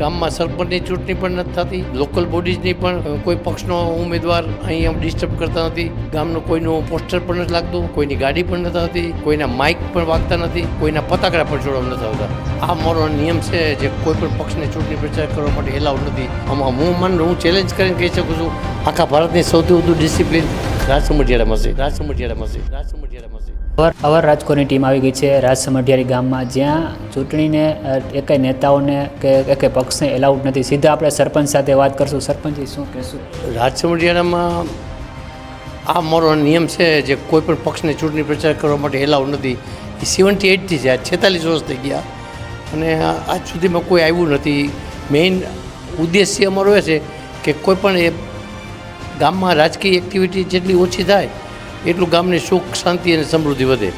ગામમાં સરપંચની ચૂંટણી પણ નથી થતી લોકલ બોડીઝની પણ કોઈ પક્ષનો ઉમેદવાર અહીં ડિસ્ટર્બ કરતા નથી, ગામનું કોઈનું પોસ્ટર પણ નથી લાગતું, કોઈની ગાડી પણ નથી આવતી, કોઈના માઇક પણ વાગતા નથી, કોઈના પતાકડા પણ જોડવા નથી આવતા. આ મારો નિયમ છે જે કોઈ પણ પક્ષને ચૂંટણી પ્રચાર કરવા માટે એલાવ નથી. આમાં હું મન હું ચેલેન્જ કરીને કહી શકું છું, આખા ભારતની સૌથી વધુ ડિસિપ્લિન રાજસમઢિયાળામાં છે રાજસમઢિયાળામાં છે રાજસમઢિયાળામાં છે. અવર અવર રાજકોટની ટીમ આવી ગઈ છે રાજસમઢિયારી ગામમાં જ્યાં ચૂંટણીને અ, નેતાઓને કે એકેય પક્ષને એલાઉડ નથી. સીધા આપણે સરપંચ સાથે વાત કરશું. સરપંચજી શું કહેશું? રાજસમઢિયાળામાં આ મારો નિયમ છે જે કોઈ પણ પક્ષને ચૂંટણી પ્રચાર કરવા માટે એલાઉડ નથી. એ સેવન્ટી એઇટથી છે. છેતાલીસ વર્ષ થઈ ગયા. અને આજ સુધીમાં કોઈ આવ્યું નથી. મેઇન ઉદ્દેશ્ય અમારો એ છે કે કોઈ પણ એ ગામમાં રાજકીય એક્ટિવિટી જેટલી ઓછી થાય એટલું ગામની સુખ, શાંતિ અને સમૃદ્ધિ વધે.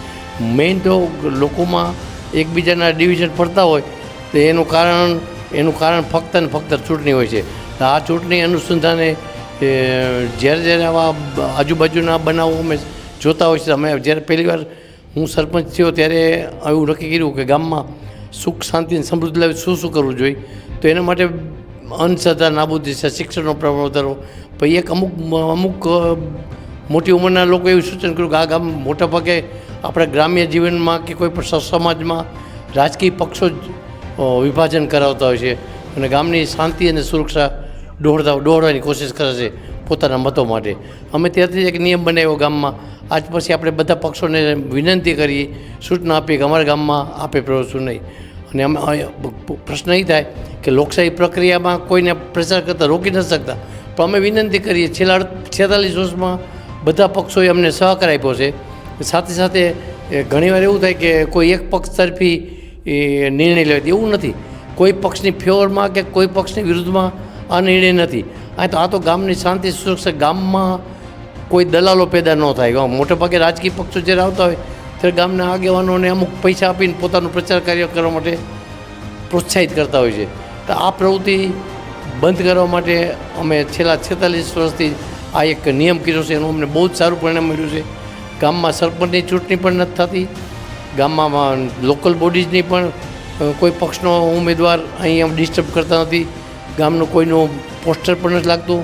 મેઇન તો લોકોમાં એકબીજાના ડિવિઝન પડતા હોય, તો એનું કારણ એનું કારણ ફક્ત ને ફક્ત ચૂંટણી હોય છે. તો આ ચૂંટણી અનુસંધાને જ્યારે જ્યારે આવા આજુબાજુના બનાવો અમે જોતા હોય છે, અમે જ્યારે પહેલી વાર હું સરપંચ થયો ત્યારે એવું નક્કી કર્યું કે ગામમાં સુખ, શાંતિ અને સમૃદ્ધિ લાવી, શું શું કરવું જોઈએ? તો એના માટે અંધશ્રદ્ધા નાબૂદી છે શિક્ષણનો પ્રમાણ વધારો પછી એક અમુક અમુક મોટી ઉંમરના લોકો એવું સૂચન કર્યું કે આ ગામ મોટા ભાગે આપણા ગ્રામ્ય જીવનમાં કે કોઈ પણ સમાજમાં રાજકીય પક્ષો જ વિભાજન કરાવતા હોય છે અને ગામની શાંતિ અને સુરક્ષા દોડતા દોડવાની કોશિશ કરે છે પોતાના મતો માટે. અમે ત્યારથી એક નિયમ બનાવ્યો ગામમાં. આજ પછી આપણે બધા પક્ષોને વિનંતી કરીએ, સૂચના આપીએ કે અમારા ગામમાં આપે પ્રવેશવું નહીં. અને અમે પ્રશ્ન એ થાય કે લોકશાહી પ્રક્રિયામાં કોઈને પ્રચાર કરતાં રોકી નથી શકતા. પણ અમે વિનંતી કરીએ, છેલ્લા છેતાલીસ વર્ષમાં બધા પક્ષોએ અમને સહકાર આપ્યો છે. સાથે સાથે ઘણીવાર એવું થાય કે કોઈ એક પક્ષ તરફી નિર્ણય લેવા એવું નથી. કોઈ પક્ષની ફેવરમાં કે કોઈ પક્ષની વિરુદ્ધમાં આ નિર્ણય નથી. આ તો આ તો ગામની શાંતિ, સુરક્ષા ગામમાં કોઈ દલાલો પેદા ન થાય. મોટે ભાગે રાજકીય પક્ષો જ્યારે આવતા હોય, ત્યારે ગામના આગેવાનોને અમુક પૈસા આપીને પોતાનું પ્રચાર કાર્ય કરવા માટે પ્રોત્સાહિત કરતા હોય છે. તો આ પ્રવૃત્તિ બંધ કરવા માટે અમે છેલ્લા છેતાલીસ વર્ષથી આ એક નિયમ કર્યો છે, એનું અમને બહુ જ સારું પરિણામ મળ્યું છે. ગામમાં સરપંચની ચૂંટણી પણ નથી થતી. ગામમાં લોકલ બોડીઝની પણ કોઈ પક્ષનો ઉમેદવાર અહીં ડિસ્ટર્બ કરતા નથી. ગામનું કોઈનું પોસ્ટર પણ નથી લાગતું,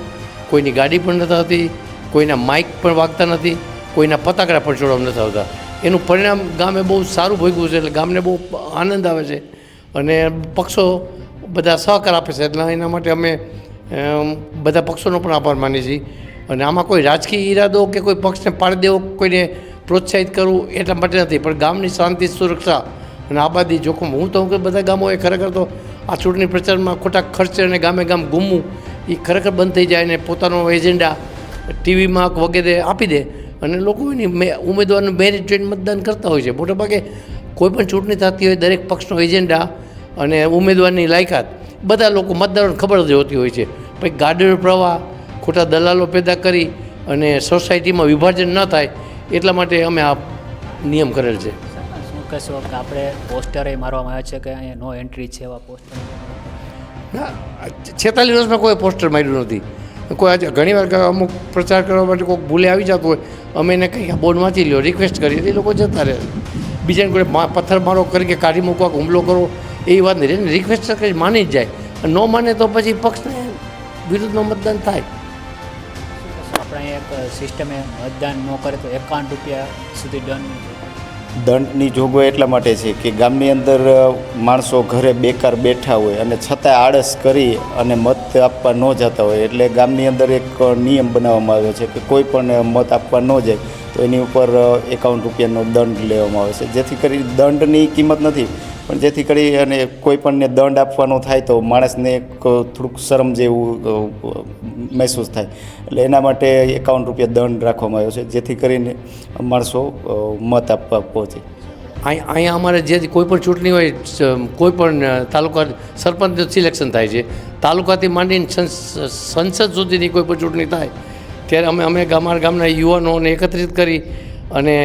કોઈની ગાડી પણ નથી થતી કોઈના માઇક પણ વાગતા નથી, કોઈના પતાકડા પણ છોડવા નથી આવતા. એનું પરિણામ ગામે બહુ સારું ભોગ્યું છે, એટલે ગામને બહુ આનંદ આવે છે અને પક્ષો બધા સહકાર આપે છે, એટલે એના માટે અમે બધા પક્ષોનો પણ આભાર માનીએ છીએ. અને આમાં કોઈ રાજકીય ઈરાદો કે કોઈ પક્ષને પાડી દેવો, કોઈને પ્રોત્સાહિત કરવું એટલા માટે નથી, પણ ગામની શાંતિ, સુરક્ષા અને આબાદી જોખમ. હું તો કે બધા ગામોએ ખરેખર તો આ ચૂંટણી પ્રચારમાં ખોટા ખર્ચે અને ગામે ગામ ગુમવું એ ખરેખર બંધ થઈ જાય અને પોતાનો એજન્ડા ટીવીમાં વગેરે આપી દે. અને લોકો એની ઉમેદવારનું મેરિટ જોઈને મતદાન કરતા હોય છે. મોટાભાગે કોઈ પણ ચૂંટણી થતી હોય દરેક પક્ષનો એજન્ડા અને ઉમેદવારની લાયકાત, બધા લોકો મતદારોને ખબર જ હોતી હોય છે. પછી ગાડીનો પ્રવાહ ખોટા દલાલો પેદા કરી અને સોસાયટીમાં વિભાજન ન થાય એટલા માટે અમે આ નિયમ કરેલ છે. શું કહેશો કે આપણે પોસ્ટરે મારવામાં આવે છે કે અહીંયા નો એન્ટ્રી છે એવા પોસ્ટર ના છેતાલીસ વર્ષમાં કોઈ પોસ્ટર માર્યું નથી. કોઈ આજે ઘણીવાર અમુક પ્રચાર કરવા માટે કોઈક ભૂલે આવી જતું હોય અમે એને કંઈ બોર્ડ વાંચી લ્યો રિક્વેસ્ટ કરીએ એ લોકો જતા રહે. બીજાને કોઈ મા- પથ્થરમારો કરી કે કાઢી મૂકવા હુમલો કરો એ વાત નહીં રહે રિક્વેસ્ટ કરી માની જ જાય. ન માને તો પછી પક્ષને વિરુદ્ધમાં મતદાન થાય. આપણે એક સિસ્ટમે મતદાન ન કરે તો એકાવન રૂપિયા સુધી દંડ દંડની જોગવાઈ એટલા માટે છે કે ગામની અંદર માણસો ઘરે બેકાર બેઠા હોય અને છતાંય આળસ કરી અને મત આપવા ન જતા હોય. એટલે ગામની અંદર એક નિયમ બનાવવામાં આવ્યો છે કે કોઈ પણ મત આપવા ન જાય. તો એની ઉપર એકાવન રૂપિયાનો દંડ લેવામાં આવે છે. જેથી કરી દંડની કિંમત નથી, પણ જેથી કરી અને કોઈ પણને દંડ આપવાનો થાય તો માણસને થોડુંક શરમ જેવું મહેસૂસ થાય. એટલે એના માટે એકાવન રૂપિયા દંડ રાખવામાં આવ્યો છે, જેથી કરીને માણસો મત આપવા પહોંચે. અહીં અહીંયા અમારે જે કોઈ પણ ચૂંટણી હોય કોઈ પણ તાલુકા સરપંચ સિલેક્શન થાય છે. તાલુકાથી માંડીને સંસ- સંસદ સુધીની કોઈ પણ ચૂંટણી થાય ત્યારે અમે અમે અમારા ગામના યુવાનોને એકત્રિત કરી અને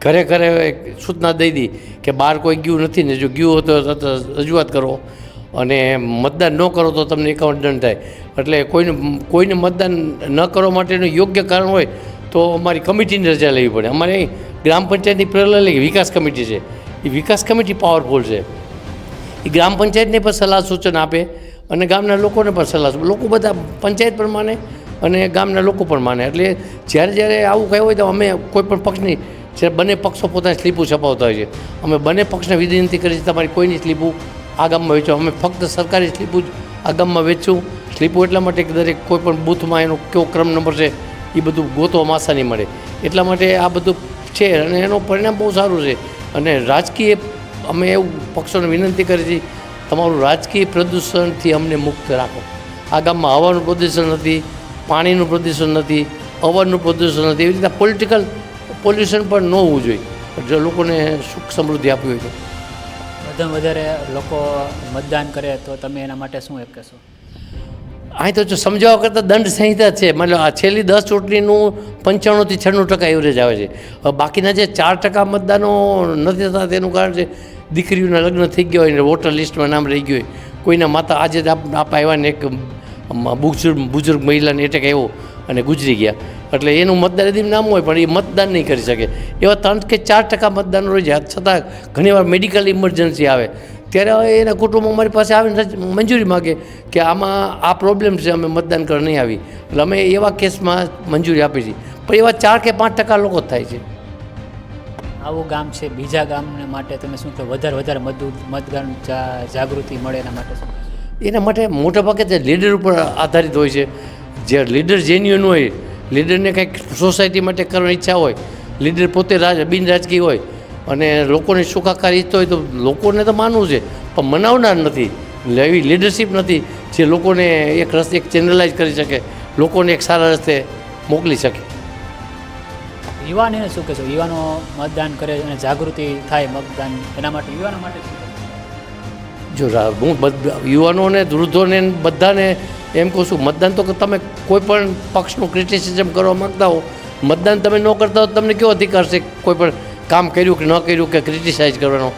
ઘરે ઘરે સૂચના દઈ દી કે બહાર કોઈ ગયું નથી ને જો ગયું હોય તો રજૂઆત કરો. અને મતદાન ન કરો તો તમને એકાઉન્ટ દંડ થાય. એટલે કોઈને કોઈને મતદાન ન કરવા માટેનું યોગ્ય કારણ હોય તો અમારી કમિટીની રજા લેવી પડે. અમારે ગ્રામ પંચાયતની પ્રેરણા વિકાસ કમિટી છે. એ વિકાસ કમિટી પાવરફુલ છે. એ ગ્રામ પંચાયતને પણ સલાહ સૂચન આપે અને ગામના લોકોને પણ સલાહ લોકો બધા પંચાયત પણ માને અને ગામના લોકો પણ માને. એટલે જ્યારે જ્યારે આવું કહેવું હોય તો અમે કોઈ પણ પક્ષની જ્યારે બંને પક્ષો પોતાની સ્લીપો છપાવતા હોય છે. અમે બંને પક્ષને વિનંતી કરી છે તમારી કોઈની સ્લીપો આ ગામમાં વેચો. અમે ફક્ત સરકારી સ્લીપો જ આ ગામમાં વેચું સ્લીપો એટલા માટે કે દરેક કોઈ પણ બૂથમાં એનો કેવો ક્રમ નંબર છે એ બધું ગોતવામાં આસાની મળે. એટલા માટે આ બધું છે અને એનું પરિણામ બહુ સારું છે. અને રાજકીય અમે એવું પક્ષોને વિનંતી કરી છે તમારું રાજકીય પ્રદૂષણથી અમને મુક્ત રાખો. આ ગામમાં હવાનું પ્રદૂષણ નથી પાણીનું પ્રદૂષણ નથી અવાજનું પ્રદૂષણ નથી એવી રીતના પોલિટિકલ પોલ્યુશન પણ ન હોવું જોઈએ. જો લોકોને સુખ સમૃદ્ધિ આપવી હોય તો. વધારે વધારે લોકો મતદાન કરે તો તમે એના માટે શું એક કહેશો? અહીં તો જો સમજાવવા કરતાં દંડ સંહિતા છે. મતલબ આ છેલ્લી દસ ચૂંટણીનું પંચાણુંથી છન્નું ટકા એવરેજ આવે છે. બાકીના જે ચાર ટકા મતદાનો નથી થતા તેનું કારણ છે દીકરીઓના લગ્ન થઈ ગયા હોય ને વોટર લિસ્ટમાં નામ રહી ગયું હોય. કોઈના માતા આજે આપ આવ્યા ને એક બુજુર્ગ બુજુર્ગ મહિલાને એટેક આવ્યો અને ગુજરી ગયા. એટલે એનું મતદાન એદી નામ હોય, પણ એ મતદાન નહીં કરી શકે. એવા ત્રણ કે ચાર ટકા મતદાન જાય છતાં ઘણીવાર મેડિકલ ઇમરજન્સી આવે. ત્યારે એના કુટુંબ અમારી પાસે આવીને મંજૂરી માગે કે આમાં આ પ્રોબ્લેમ છે, અમે મતદાન કરવા નહીં આવી. એટલે અમે એવા કેસમાં મંજૂરી આપી છે. પણ એવા ચાર કે પાંચ ટકા લોકો થાય છે. આવું ગામ છે, બીજા ગામને માટે તમે શું કહો? વધારે વધારે મત મતદાન જાગૃતિ મળે એના માટે શું? એના માટે મોટાભાગે તે લીડર ઉપર આધારિત હોય છે, જે લીડર જેન્યુઅન હોય લીડરને કંઈક સોસાયટી માટે કરવાની ઈચ્છા હોય લીડર પોતે રાજ, બિન રાજકીય હોય, અને લોકોને સુખાકાર ઈચ્છતો હોય તો લોકોને તો માનવું છે, પણ મનાવનાર નથી એવી લીડરશિપ નથી જે લોકોને એક રસ્તે એક ચેનલાઇઝ કરી શકે, લોકોને એક સારા રસ્તે મોકલી શકે યુવાનોને શું કહેશો યુવાનો મતદાન કરે અને જાગૃતિ થાય મતદાન એના માટે, યુવાનો માટે? જો હું યુવાનોને, વૃદ્ધોને, બધાને એમ કહું છું, મતદાન તો તમે કોઈ પણ પક્ષનું ક્રિટિસિઝમ કરવા માગતા હો, મતદાન તમે ન કરતા હો તમને કેવો અધિકાર છે કોઈ પણ કામ કર્યું કે ન કર્યું કે ક્રિટિસાઇઝ કરવાનો?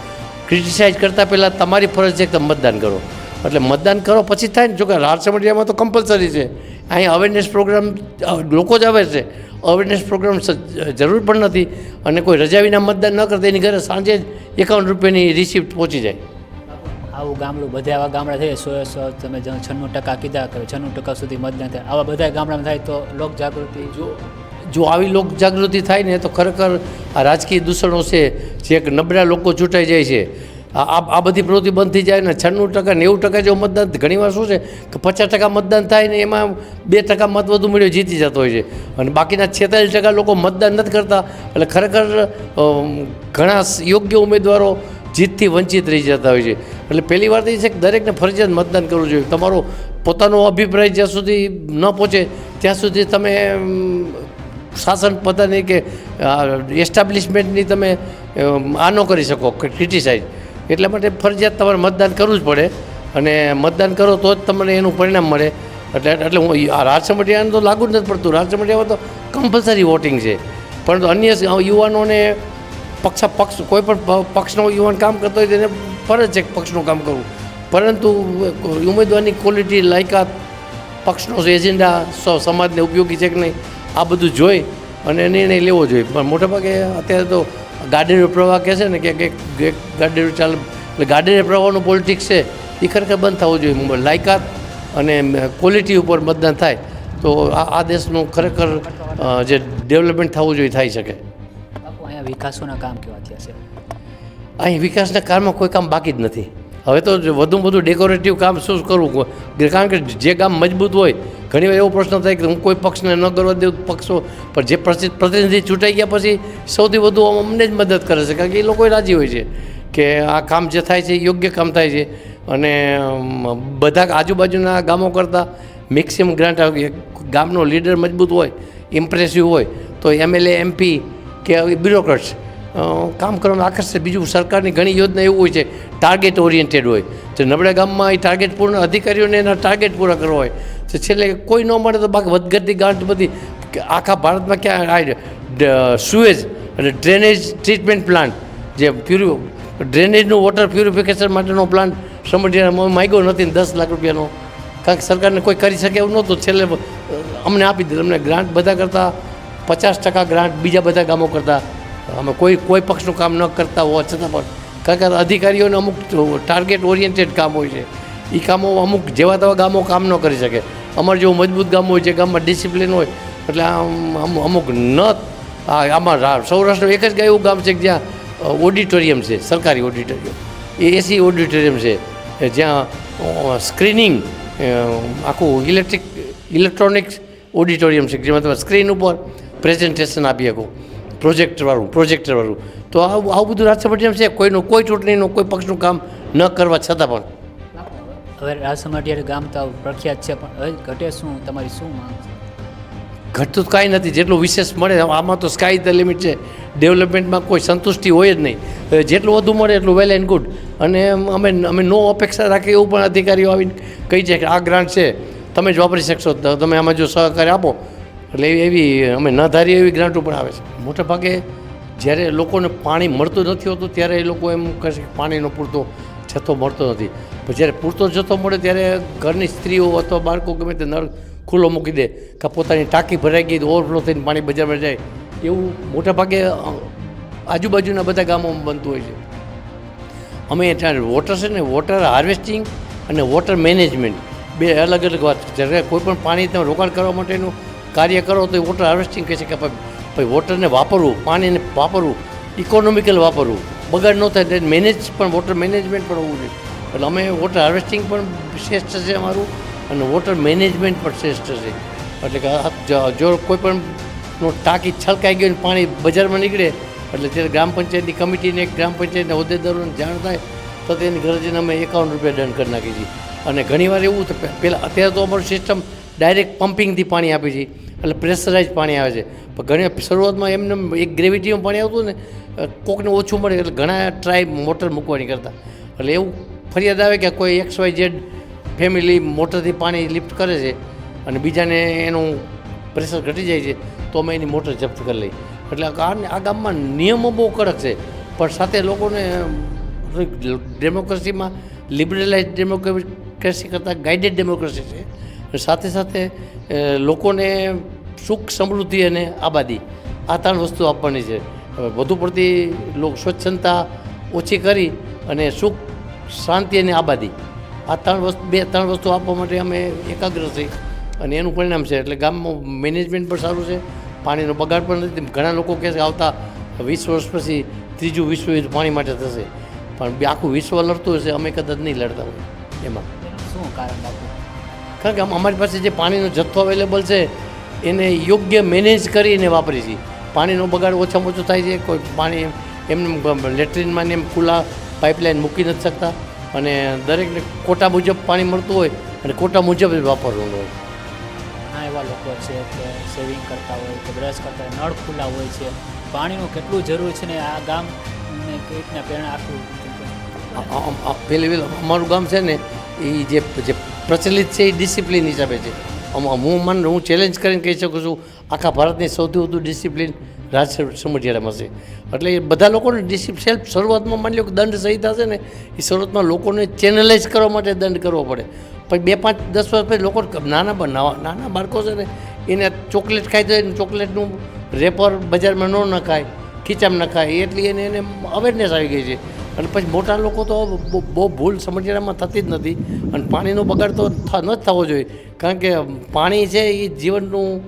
ક્રિટિસાઇઝ કરતાં પહેલાં તમારી ફરજ છે કે તમે મતદાન કરો. એટલે મતદાન કરો પછી થાય ને, જો કે રાજસમઢિયામાં તો કમ્પલસરી છે. અહીં અવેરનેસ પ્રોગ્રામ લોકો જ આવે છે. અવેરનેસ પ્રોગ્રામ જરૂર પણ નથી અને કોઈ રજા વિના મતદાન ન કરતા, એની ઘરે સાંજે જ એકાવન રૂપિયાની રિસિપ્ટ પહોંચી જાય. આવું ગામડું, બધા આવા ગામડા થાય સો સો તમે છન્નું ટકા કીધા કે છન્નું ટકા સુધી મતદાન થાય. આવા બધા ગામડામાં થાય તો લોક જાગૃતિ જો જો આવી લોક જાગૃતિ થાય ને તો ખરેખર આ રાજકીય દૂષણો છે, જે એક નબળા લોકો ચૂંટાઈ જાય છે. આ, આ- બધી પ્રવૃત્તિ બંધ થઈ જાય ને છન્નું ટકા નેવું ટકા જો મતદાન ઘણીવાર શું છે કે પચાસ ટકા મતદાન થાય ને એમાં બે ટકા મત વધુ મળ્યો, જીતી જતો હોય છે. અને બાકીના છેતાલીસ ટકા લોકો મતદાન નથી કરતા. એટલે ખરેખર ઘણા યોગ્ય ઉમેદવારો જીતથી વંચિત રહી જતા હોય છે. એટલે પહેલી વાત એ છે કે દરેકને ફરજિયાત મતદાન કરવું જોઈએ. તમારો પોતાનો અભિપ્રાય જ્યાં સુધી ન પહોંચે, ત્યાં સુધી તમે શાસન પોતાની કે એસ્ટાબ્લિશમેન્ટની તમે આનો કરી શકો ક્રિટિસાઇઝ એટલા માટે ફરજિયાત તમારે મતદાન કરવું જ પડે. અને મતદાન કરો તો જ તમને એનું પરિણામ મળે. એટલે એટલે હું રાજસમઢિયાને તો લાગુ જ નથી પડતું. રાજસમઢિયામાં તો કમ્પલસરી વોટિંગ છે. પરંતુ અન્ય યુવાનોને પક્ષ પક્ષ કોઈ પણ પક્ષનો યુવાન કામ કરતો હોય તેને ફરજ છે પક્ષનું કામ કરવું. પરંતુ ઉમેદવારની ક્વોલિટી લાયકાત, પક્ષનો એજન્ડા સમાજને ઉપયોગી છે કે નહીં, આ બધું જોઈ અને નિર્ણય લેવો જોઈએ. પણ મોટાભાગે અત્યારે તો ગાડીનો પ્રવાહ કહે છે ને કે કે કે ગાડીનો ચાલે એટલે ગાડીના પ્રવાહનું પોલિટિક્સ છે એ ખરેખર બંધ થવું જોઈએ. લાયકાત અને ક્વોલિટી ઉપર મતદાન થાય તો આ દેશનું ખરેખર જે ડેવલપમેન્ટ થવું જોઈએ થઈ શકે. અહીંયા વિકાસોના કામ કેવા થયા છે? અહીં વિકાસના કામમાં કોઈ કામ બાકી જ નથી. હવે તો વધુ બધું ડેકોરેટિવ કામ શું કરવું કારણ કે જે કામ મજબૂત હોય ઘણીવાર એવો પ્રશ્ન થાય કે હું કોઈ પક્ષને ન કરવા દઉં પક્ષો પણ જે પ્રતિનિધિ ચૂંટાઈ ગયા પછી સૌથી વધુ અમને જ મદદ કરે છે. કારણ કે એ લોકો રાજી હોય છે કે આ કામ જે થાય છે યોગ્ય કામ થાય છે. અને બધા આજુબાજુના ગામો કરતાં મેક્સિમમ ગ્રાન્ટ ગામનો લીડર મજબૂત હોય ઇમ્પ્રેસિવ હોય, તો એમએલએ એમપી કે બ્યુરોક્રેટ્સ કામ કરવાનું આકર્ષે. બીજું સરકારની ઘણી યોજના એવું હોય છે ટાર્ગેટ ઓરિએન્ટેડ હોય. તો નબળા ગામમાં એ ટાર્ગેટ પૂર્ણ અધિકારીઓને એના ટાર્ગેટ પૂરા કરવા હોય. તો છેલ્લે કોઈ ન મળે તો બાકી વધઘટની ગાંઠ બધી આખા ભારતમાં ક્યાં આ સુએજ અને ડ્રેનેજ ટ્રીટમેન્ટ પ્લાન્ટ જે પ્યુરી ડ્રેનેજનું વોટર પ્યુરિફિકેશન માટેનો પ્લાન્ટ સમઢિયામાં માગ્યો નથી દસ લાખ રૂપિયાનો. કારણ કે સરકારને કોઈ કરી શકે એવું નહોતું. છેલ્લે અમને આપી દીધું. અમને ગ્રાન્ટ બધા કરતાં પચાસ ટકા ગ્રાન્ટ બીજા બધા ગામો કરતાં. અમે કોઈ કોઈ પક્ષનું કામ ન કરતા હોવા છતાં પણ. કારણ કે અધિકારીઓને અમુક ટાર્ગેટ ઓરિએન્ટેડ કામ હોય છે. એ કામો અમુક જેવા તેવા ગામો કામ ન કરી શકે. અમારે જેવું મજબૂત ગામ હોય જે ગામમાં ડિસિપ્લિન હોય, એટલે આમ અમુક ન આમાં સૌરાષ્ટ્રનું એક જ ગાય એવું ગામ છે જ્યાં ઓડિટોરિયમ છે, સરકારી ઓડિટોરિયમ એ એસી ઓડિટોરિયમ છે. જ્યાં સ્ક્રીનિંગ આખું ઇલેક્ટ્રિક ઇલેક્ટ્રોનિક્સ ઓડિટોરિયમ છે, જેમાં તમે સ્ક્રીન ઉપર પ્રેઝન્ટેશન આપી શકો. પ્રોજેક્ટરવાળું પ્રોજેક્ટરવાળું તો આવું આવું બધું રાજસમઢિયામ છે કોઈનું કોઈ ચૂંટણીનું કોઈ પક્ષનું કામ ન કરવા છતાં પણ. હવે રાજસમાઢિયારી ગામ તો પ્રખ્યાત છે પણ હવે ઘટે શું તમારી શું માંગ છે? ઘટતું કાંઈ નથી જેટલું વિશેષ મળે આમાં તો સ્કાય ધ લિમિટ છે. ડેવલપમેન્ટમાં કોઈ સંતુષ્ટિ હોય જ નહીં. જેટલું વધુ મળે એટલું વેલ એન્ડ ગુડ અને અમે અમે નો અપેક્ષા રાખીએ એવું પણ અધિકારીઓ આવીને કહી છે કે આ ગ્રાન્ટ છે તમે જ વાપરી શકશો. તમે આમાં જો સહકાર આપો એટલે એવી અમે ન ધારીએ એવી ગ્રાન્ટો પણ આવે છે. મોટા ભાગે જ્યારે લોકોને પાણી મળતું નથી હોતું, ત્યારે એ લોકો એમ કહે છે કે પાણીનો પૂરતો જથ્થો મળતો નથી. પણ જ્યારે પૂરતો જથ્થો મળે ત્યારે ઘરની સ્ત્રીઓ અથવા બાળકો ગમે તે નળ ખુલ્લો મૂકી દે કે પોતાની ટાંકી ભરાઈ ગઈ ઓવરફ્લો થઈને પાણી બજારમાં જાય. એવું મોટા ભાગે આજુબાજુના બધા ગામોમાં બનતું હોય છે. અમે ત્યાં વોટર છે ને વોટર હાર્વેસ્ટિંગ અને વોટર મેનેજમેન્ટ બે અલગ અલગ વાત જ્યારે કોઈ પણ પાણી તમે રોકાણ કરવા માટેનું કાર્ય કરો તો એ વોટર હાર્વેસ્ટિંગ કહે છે કે ભાઈ વોટરને વાપરવું, પાણીને વાપરવું ઇકોનોમિકલ વાપરવું. બગાડ ન થાય એટલે મેનેજ પણ વોટર મેનેજમેન્ટ પણ હોવું જોઈએ. એટલે અમે વોટર હાર્વેસ્ટિંગ પણ શ્રેષ્ઠ છે અમારું અને વોટર મેનેજમેન્ટ પણ શ્રેષ્ઠ છે. એટલે કે જો કોઈ પણ નો ટાંકી છલકાઈ ગયું પાણી બજારમાં નીકળે, એટલે ત્યારે ગ્રામ પંચાયતની કમિટીને ગ્રામ પંચાયતના હોદ્દેદારોને જાણ થાય, તો તેની ઘરે જઈને અમે એકાવન રૂપિયા દંડ કરી નાખીએ છીએ. અને ઘણીવાર એવું પહેલાં અત્યારે તો અમારું સિસ્ટમ ડાયરેક્ટ પમ્પિંગથી પાણી આપી છે. એટલે પ્રેશરાઇઝ પાણી આવે છે. પણ ઘણી શરૂઆતમાં એમને એક ગ્રેવિટીમાં પાણી આવતું ને કોકને ઓછું મળે એટલે ઘણા ટ્રાય મોટર મૂકવાની કરતા. એટલે એવું ફરિયાદ આવે કે કોઈ એક્સ વાય ઝેડ ફેમિલી મોટરથી પાણી લિફ્ટ કરે છે અને બીજાને એનું પ્રેશર ઘટી જાય છે, તો અમે એની મોટર જપ્ત કરી લઈ એટલે આ ગામમાં નિયમો બહુ કડક છે. પણ સાથે લોકોને ડેમોક્રેસીમાં લિબરલાઇઝ ડેમોક્રેસી કરતાં ગાઈડેડ ડેમોક્રેસી છે. સાથે સાથે લોકોને સુખ, સમૃદ્ધિ અને આબાદી આ ત્રણ વસ્તુ આપવાની છે. વધુ પડતી લોક સ્વચ્છતા ઓછી કરી અને સુખ, શાંતિ અને આબાદી આ ત્રણ વસ્તુ બે ત્રણ વસ્તુ આપવા માટે અમે એકાગ્ર થઈ અને એનું પરિણામ છે. એટલે ગામમાં મેનેજમેન્ટ પણ સારું છે. પાણીનો બગાડ પણ નથી. ઘણા લોકો કહે છે આવતા વીસ વર્ષ પછી ત્રીજું વિશ્વયુદ્ધ પાણી માટે થશે. પણ આખું વિશ્વ લડતું હશે, અમે કદાચ નહીં લડતા હોય. એમાં. શું કારણ કારણ કે આમ અમારી પાસે જે પાણીનો જથ્થો અવેલેબલ છે એને યોગ્ય મેનેજ કરીને વાપરી છીએ. પાણીનો બગાડ ઓછામાં ઓછો થાય છે કોઈ પાણી એમને લેટ્રિનમાં ને એમ ખુલ્લા પાઇપલાઇન મૂકી નથી શકતા. અને દરેકને કોટા મુજબ પાણી મળતું હોય અને કોટા મુજબ જ વાપરવું હોય. ઘણા એવા લોકો છે કે સેવિંગ કરતા હોય કે બ્રશ કરતા હોય નળ ખુલ્લા હોય છે. પાણીનું કેટલું જરૂર છે ને આ ગામને કઈ રીતના પ્રેરણા આપવું આ- આ- આ પેલી પેલું અમારું ગામ છે ને એ જે પ્રચલિત છે એ ડિસિપ્લિન હિસાબે છે. હું મન હું ચેલેન્જ કરીને કહી શકું છું, આખા ભારતની સૌથી વધુ ડિસિપ્લિન રાજ સમઢિયાળામાં છે. એટલે એ બધા લોકોને ડિસિપ સેલ્ફ શરૂઆતમાં માની લો કે દંડ સંહિતા છે ને, એ શરૂઆતમાં લોકોને ચેનલાઇઝ કરવા માટે દંડ કરવો પડે. પછી બે પાંચ દસ વર્ષ પછી લોકો નાના નાના બાળકો છે ને, એને ચોકલેટ ખાઈ તો એને ચોકલેટનું રેપર બજારમાં ન નખાય, ખીચામાં નખાય, એટલી એને એને અવેરનેસ આવી ગઈ છે. અને પછી મોટા લોકો તો બહુ- ભૂલ સમજણામાં થતી જ નથી. અને પાણીનો બગાડ તો ન જ થવો જોઈએ. કારણ કે પાણી છે એ જીવનનું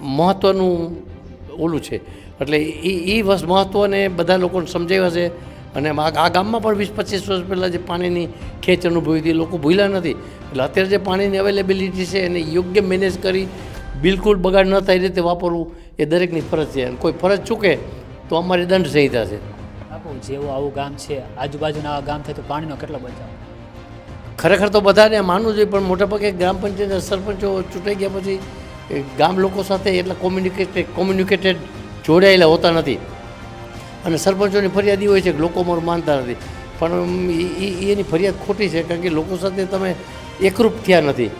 મહત્ત્વનું ઓલું છે. એટલે એ એ વસ્તુ મહત્ત્વને બધા લોકોને સમજાવ્યા છે. અને આ ગામમાં પણ વીસ પચીસ વર્ષ પહેલાં જે પાણીની ખેંચ અનુભવી હતી લોકો ભૂલ્યા નથી. એટલે અત્યારે જે પાણીની અવેલેબિલિટી છે એને યોગ્ય મેનેજ કરી બિલકુલ બગાડ ન થાય રીતે વાપરવું એ દરેકની ફરજ છે. અને કોઈ ફરજ ચૂકે તો અમારી દંડ સંહિતા છે. બાપુ જેવું આવું ગામ છે, આજુબાજુના આવા ગામ થાય તો પાણીનો કેટલો બચાવ? ખરેખર તો બધાને માનવું જોઈએ, પણ મોટાભાગે ગ્રામ પંચાયત સરપંચો ચૂંટાઈ ગયા પછી ગામ લોકો સાથે એટલા કોમ્યુનિકેટેડ કોમ્યુનિકેટેડ જોડાયેલા હોતા નથી. અને સરપંચોની ફરિયાદ એ હોય છે કે લોકો મારું માનતા નથી. પણ એની ફરિયાદ ખોટી છે, કારણ કે લોકો સાથે તમે એકરૂપ થયા નથી.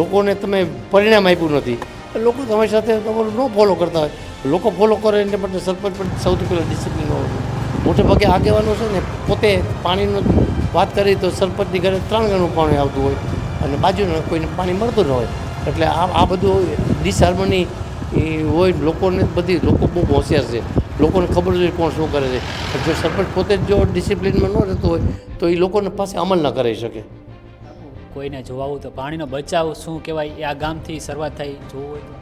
લોકોને તમે પરિણામ આપ્યું નથી. લોકો તમારી સાથે તમારું ન ફોલો કરતા હોય. લોકો ફોલો કરે એને માટે સરપંચ પણ સૌથી પહેલાં ડિસિપ્લિન હોવું મોટે ભાગે આગેવાનો છે ને પોતે પાણીનો વાત કરી તો સરપંચની ઘરે ત્રણ ગણું પાણી આવતું હોય અને બાજુના કોઈને પાણી મળતું ન હોય. એટલે આ આ બધું ડિસહાર્મની હોય લોકોને બધી, લોકો બહુ હોશિયાર છે. લોકોને ખબર જોઈએ કોણ શું કરે છે. જો સરપંચ પોતે જ જો ડિસિપ્લિનમાં ન રહેતો હોય, તો એ લોકોને પાસે અમલ ન કરી શકે. કોઈને જોવાવું તો પાણીનો બચાવ શું કહેવાય, એ આ ગામથી શરૂઆત થઈ જોવું હોય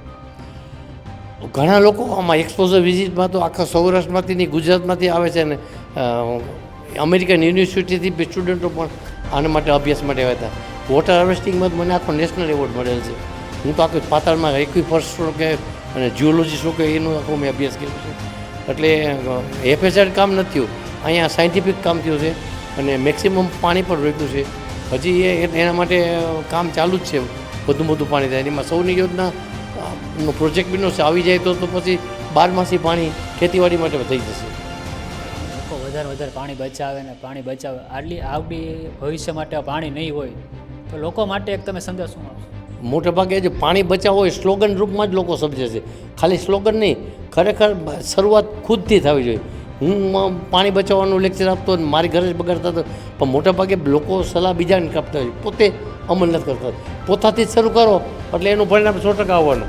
ઘણા લોકો આમાં એક્સપોઝર વિઝિટમાં તો આખા સૌરાષ્ટ્રમાંથી ને ગુજરાતમાંથી આવે છે ને અમેરિકન યુનિવર્સિટીથી સ્ટુડન્ટો પણ આના માટે અભ્યાસ માટે આવ્યા હતા. વોટર હાર્વેસ્ટિંગમાં મને આખો નેશનલ એવોર્ડ મળેલ છે. હું તો આખું પાતાળમાં એકવી ફર્સ્ટ શું કે અને જીઓલોજી શું કે એનું આખો મેં અભ્યાસ કર્યો છે. એટલે હેફેસાઇડ કામ નથી થયું. અહીંયા સાયન્ટિફિક કામ થયું છે અને મેક્સિમમ પાણી પણ રોક્યું છે. હજી એ, એના માટે કામ ચાલુ જ છે. વધુ વધુ પાણી થાય. એમાં સૌની યોજના પ્રોજેક્ટ બીનો આવી જાય તો તો પછી બારમાસી પાણી ખેતીવાડી માટે થઈ જશે. લોકો વધારે વધારે પાણી બચાવે ને પાણી બચાવે. આટલી આવડી ભવિષ્ય માટે પાણી નહીં હોય તો લોકો માટે એક તમે સંદેશ શું મોટે ભાગે જે પાણી બચાવો એ સ્લોગન રૂપમાં જ લોકો સમજે છે. ખાલી સ્લોગન નહીં ખરેખર શરૂઆત ખુદથી થવી જોઈએ. હું પાણી બચાવવાનું લેક્ચર આપતો મારી ઘરે જ બગાડતા હતો પણ મોટાભાગે લોકો સલાહ બીજાને કાપતા હોય. પોતે અમલ નથી કરતા. પોતાથી જ શરૂ કરો એટલે એનું પરિણામ સો ટકા આવવાનું.